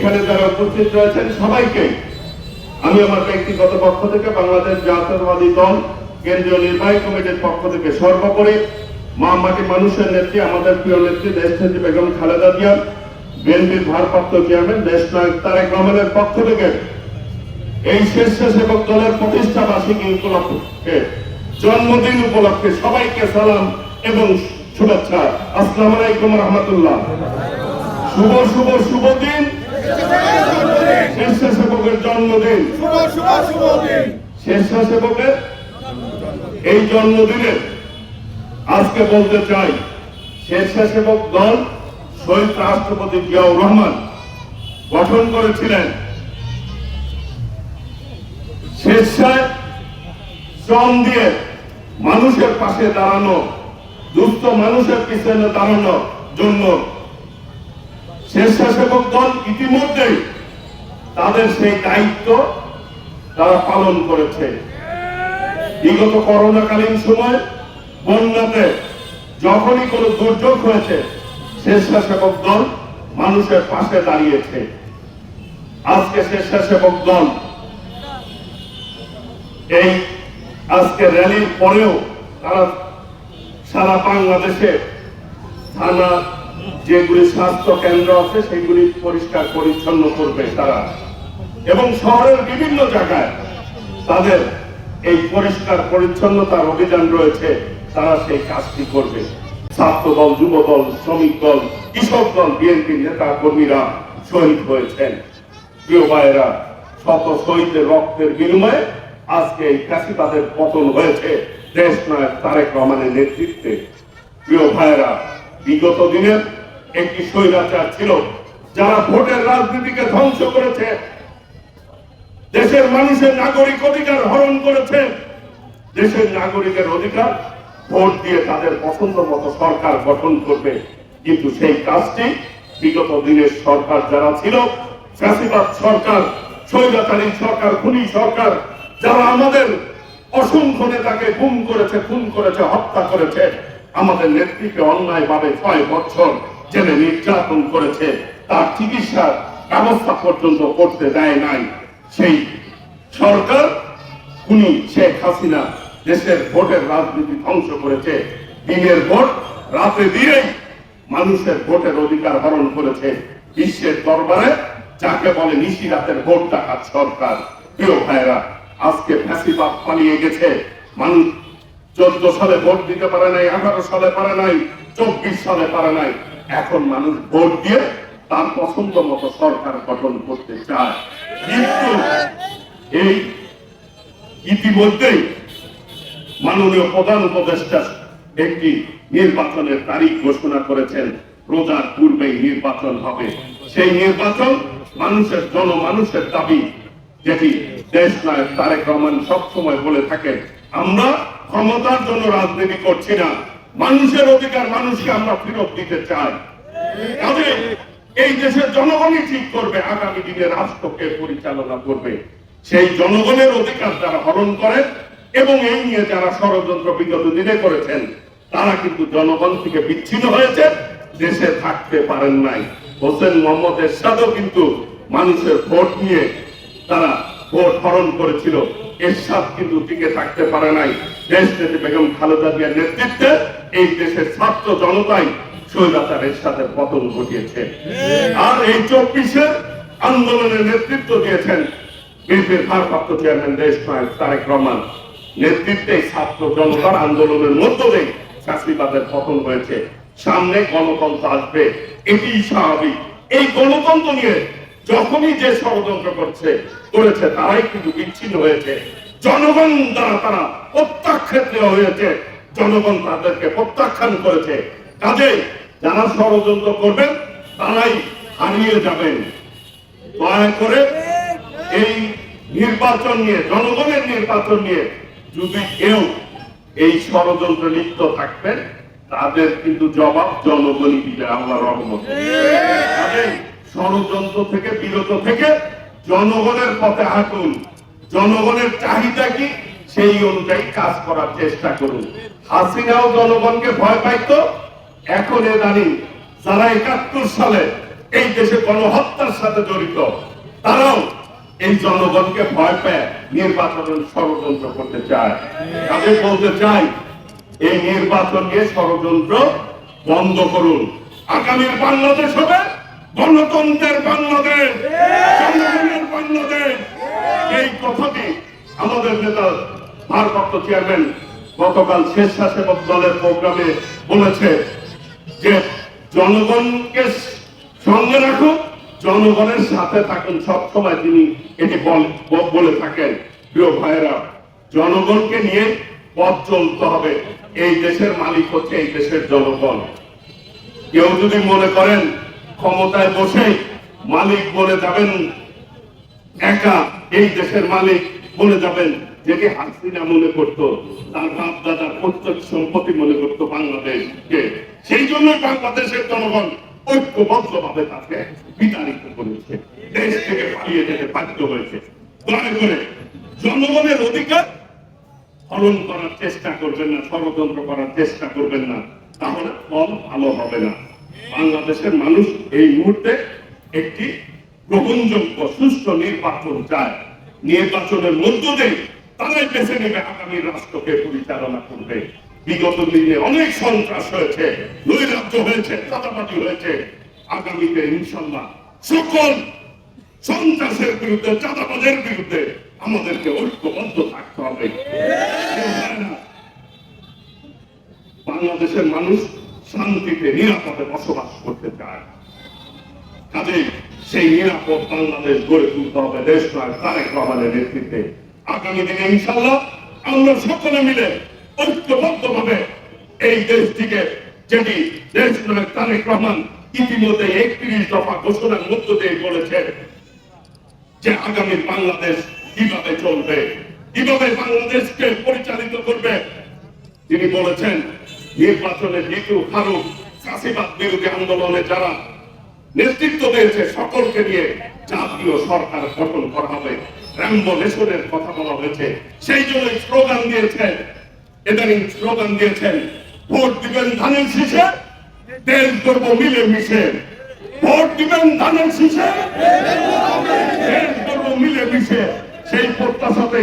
এখানে যারা উপস্থিত রয়েছেন সবাইকে, আমি আমার ব্যক্তিগত পক্ষ থেকে বাংলাদেশ জাতীয়তাবাদী দল, কেন্দ্রীয় নির্বাহী কমিটির পক্ষ থেকে সর্বোপরি মা মাটি মানুষের নেত্রী, আমাদের প্রিয় নেত্রী দেশ নেত্রী বেগম খালেদা জিয়া, বিএনপির ভারপ্রাপ্ত চেয়ারম্যান দেশ নায়ক তারেক রহমানের পক্ষ থেকে এই স্বেচ্ছাসেবক দলের প্রতিষ্ঠা বার্ষিকী উপলক্ষে, জন্মদিন উপলক্ষে সবাইকে সালাম এবং শুভেচ্ছা। আসসালামু আলাইকুম রহমতুল্লাহ। শুভ শুভ শুভ দিন। এই জন্মদিনে আজকে বলতে চাই, স্বেচ্ছাসেবক দল শহীদ রাষ্ট্রপতি জিয়াউর রহমান গঠন করেছিলেন। স্বেচ্ছায় শ্রম দিয়ে মানুষের পাশে দাঁড়ানো, দুস্থ মানুষের পিছনে দাঁড়ানোর জন্য স্বেচ্ছাসেবক দল ইতিমধ্যেই তাদের সেই দায়িত্ব তারা পালন করেছে। বিগত করোনাকালীন সময় বন্যাতে যখনই কোনো দুর্যোগ হয়েছে, স্বেচ্ছাসেবক দল মানুষের পাশে দাঁড়িয়েছে। আজকে স্বেচ্ছাসেবক দল এই আজকে র্যালির পরেও তারা সারা বাংলাদেশে থানা যেগুলি স্বাস্থ্য কেন্দ্র আছে, সেগুলি পরিষ্কার পরিচ্ছন্ন করবে তারা। এবং শহরের বিভিন্ন জায়গায় তাদের এই পরিষ্কার পরিচ্ছন্নতার অভিযান রয়েছে, তারা সেই কাজটি করবে। ছাত্র দল যুব দল শ্রমিক দল কৃষক দল বিএনপি নেতা কর্মীরা শহীদ হয়েছেন। প্রিয় ভাইয়েরা, শত শহীদের রক্তের বিনিময়ে আজকে এই কাশিবাদের পতন হয়েছে, দেশ নায়ক তারেক রহমানের নেতৃত্বে। প্রিয় ভাইয়েরা বিগত দিনের একটি স্বৈরাচার ছিল, যারা ভোটের রাজনীতিকে ধ্বংস করেছে। দেশের মানুষের নাগরিক অধিকার হরণ করেছে। দেশের নাগরিকের অধিকার ভোট দিয়ে তাদের পছন্দ মতো সরকার গঠন করবে। কিন্তু সেই কাজটি বিগত দিনের সরকার যারা ছিল, ফ্যাসিবাদ সরকার, স্বৈরাচারী সরকার, খুনি সরকার, যারা আমাদের অসংখ্য নেতাকে গুম করেছে, খুন করেছে, হত্যা করেছে আমাদের নেতৃত্বে অন্যায় ভাবে ছয় বছর জেলে নির্যাতন করেছে। তার চিকিৎসার ব্যবস্থা পর্যন্ত করতে দেয় নাই। সেই সরকার উনি শেখ হাসিনা দেশের ভোটের রাজনীতি ধ্বংস করেছে। দিনের ভোট, রাতে দিয়েই মানুষের ভোটের অধিকার হরণ করেছে। বিশ্বের দরবারে যাকে বলে নিশি রাতের ভোট ডাকাত সরকার। প্রিয় ভাইরা আজকে ফ্যাসিবাদ পালিয়ে গেছে। মানুষ চোদ্দ সালে ভোট দিতে পারে নাই আঠারো সালে পারে নাই, চব্বিশ সালে পারে নাই। এখন মানুষ ভোট দিয়ে তার পছন্দ মতো সরকার গঠন করতে চায়। এই ইতিমধ্যেই মাননীয় প্রধান উপদেষ্টা একটি নির্বাচনের তারিখ ঘোষণা করেছেন, রোজার পূর্বেই নির্বাচন হবে। সেই নির্বাচন মানুষের জনমানুষের দাবি, যেটি দেশ নায়ক তারেক রহমান সবসময় বলে থাকেন আমরা ক্ষমতার জন্য রাজনীতি করছি না। মানুষের অধিকার মানুষকে আমরা ফেরত দিতে চাই। কাজে এই দেশের জনগণই ঠিক করবে, আগামী দিনে রাষ্ট্রকে পরিচালনা করবে। সেই জনগণের অধিকার যারা হরণ করেন এবং এই নিয়ে যারা ষড়যন্ত্র বিগত দিনে করেছেন, তারা কিন্তু জনগণ থেকে বিচ্ছিন্ন হয়েছে, দেশে থাকতে পারেন নাই। হোসেন মোহাম্মদ এরশাদও কিন্তু মানুষের ভোট নিয়ে তারা ভোট হরণ করেছিল। এরশাদ কিন্তু টিকে থাকতে পারে নাই। দেশ নেত্রী বেগম খালেদা জিয়ার নেতৃত্বে এই দেশের ছাত্র জনতাই স্বৈরাচার এরশাদের পতন ঘটিয়েছে। আর এই চব্বিশের আন্দোলনের নেতৃত্ব দিয়েছেন বিএনপির ভারপ্রাপ্ত চেয়ারম্যান দেশ নায়ক তারেক রহমান। নেতৃত্বে ছাত্র জনতার আন্দোলনের মধ্য দিয়ে চাকরিবাদের পতন হয়েছে। সামনে গণতন্ত্র আসবে এটি স্বাভাবিক। এই গণতন্ত্র নিয়ে যখনই যে ষড়যন্ত্র করছে, করেছে, তারাই কিন্তু বিচ্ছিন্ন হয়েছে। জনগণ দ্বারা তারা প্রত্যাখ্যাত হয়েছে। জনগণ তাদেরকে প্রত্যাখ্যান করেছে। কাজে যারা ষড়যন্ত্র করবেন, তারাই হারিয়ে যাবেন। দয়া করে এই নির্বাচন নিয়ে, জনগণের নির্বাচন নিয়ে যদি কেউ এই ষড়যন্ত্র লিপ্ত থাকবেন, তাদের কিন্তু জবাব জনগণই দিবে আল্লাহ রহমত। ষড়যন্ত্র থেকে, বিরত থেকে জনগণের পথে হাঁটুন। জনগণের চাহিদা কি? সেই অনুযায়ী কাজ করার চেষ্টা করুন। হাসিনাও জনগণকে ভয় পাইতো। এখন এ দাঁড়ি যারা একাত্তর সালে এই দেশে গণহত্যার সাথে জড়িত, তারাও এই জনগণকে ভয় পেয়ে নির্বাচনের ষড়যন্ত্র করতে চায়। তাদের বলতে চাই, এই নির্বাচনকে ষড়যন্ত্র বন্ধ করুন। আগামীর বাংলাদেশ হবে গণতন্ত্রের বাংলাদেশ জনগণের বাংলাদেশ। এই কথাটি আমাদের নেতা, ভারপ্রাপ্ত চেয়ারম্যান গতকাল স্বেচ্ছাসেবক দলের প্রোগ্রামে বলেছে যে, জনগণকে সঙ্গে রাখুন, জনগণের সাথে থাকুন। সবসময় তিনি এটি বলে থাকেন। প্রিয় ভাইয়েরা, জনগণকে নিয়ে পথ চলতে হবে। এই দেশের মালিক হচ্ছে এই দেশের জনগণ। কেউ যদি মনে করেন ক্ষমতায় বসে মালিক বলে যাবেন, একা এই দেশের মালিক বলে যাবেন যেটি হাসিনা মনে করতো, তার বাপ দাদার প্রত্যেক সম্পত্তি মনে করতো বাংলাদেশকে। সেই জন্য বাংলাদেশের জনগণ ঐক্যবদ্ধ ভাবে তাকে বিতাড়িত করেছে, দেশ থেকে পালিয়ে যেতে বাধ্য হয়েছে। দয়া করে জনগণের অধিকার হরণ করার চেষ্টা করবেন না, ষড়যন্ত্র করার চেষ্টা করবেন না, তাহলে ফল ভালো হবে না। বাংলাদেশের মানুষ এই মুহূর্তে একটি গ্রহণযোগ্য, সুষ্ঠু নির্বাচন চায়। নির্বাচনের মধ্য দিয়ে তারাই বেছে নেবে আগামী রাষ্ট্রকে পরিচালনা করবে। বিগত দিনে অনেক সন্ত্রাস হয়েছে, নৈরাজ্য হয়েছে চাঁদাবাজি হয়েছে। আগামীতে ইনশাল্লাহ সকল সন্ত্রাসের বিরুদ্ধে, চাঁদাবাজের বিরুদ্ধে আমাদেরকে ঐক্যবদ্ধ থাকতে হবে। বাংলাদেশের মানুষ শান্তিতে, নিরাপদে বসবাস করতে চায়। কাজে সেই নিরাপদ বাংলাদেশ গড়ে তুলতে হবে দেশ নয়, তারেক রহমানের নেতৃত্বে। আগামী দিনে ইনশাল্লাহ আমরা সকলে মিলে ঐক্যবদ্ধ ভাবে এই দেশটিকে যেটি দেশ নয় তারেক রহমান ইতিমধ্যে একত্রিশ দফা ঘোষণার মধ্য দিয়ে বলেছেন যে আগামী বাংলাদেশ কীভাবে চলবে, কীভাবে বাংলাদেশকে পরিচালিত করবে, তিনি বলেছেন নির্বাচনে জিতু ফারুক চাষিবাদ বিরোধী আন্দোলনে যারা নেতৃত্ব দিয়েছে, সকলকে নিয়ে জাতীয় সরকার গঠন করা হবে। নেশনের কথা বলা হয়েছে। সেই জন্য স্লোগান দিয়েছেন স্লোগান দিয়েছেন, ভোট দিবেন ধানের শীষে তেল করব মিলে মিশে ভোট দিবেন ধানের শীষে, দেশ ধর্ম মিলে মিশে সেই প্রত্যাশাতে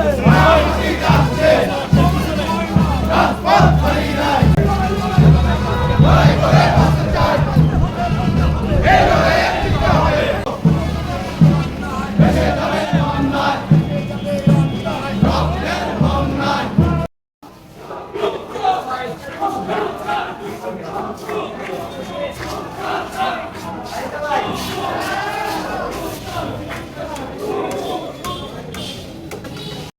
Amen.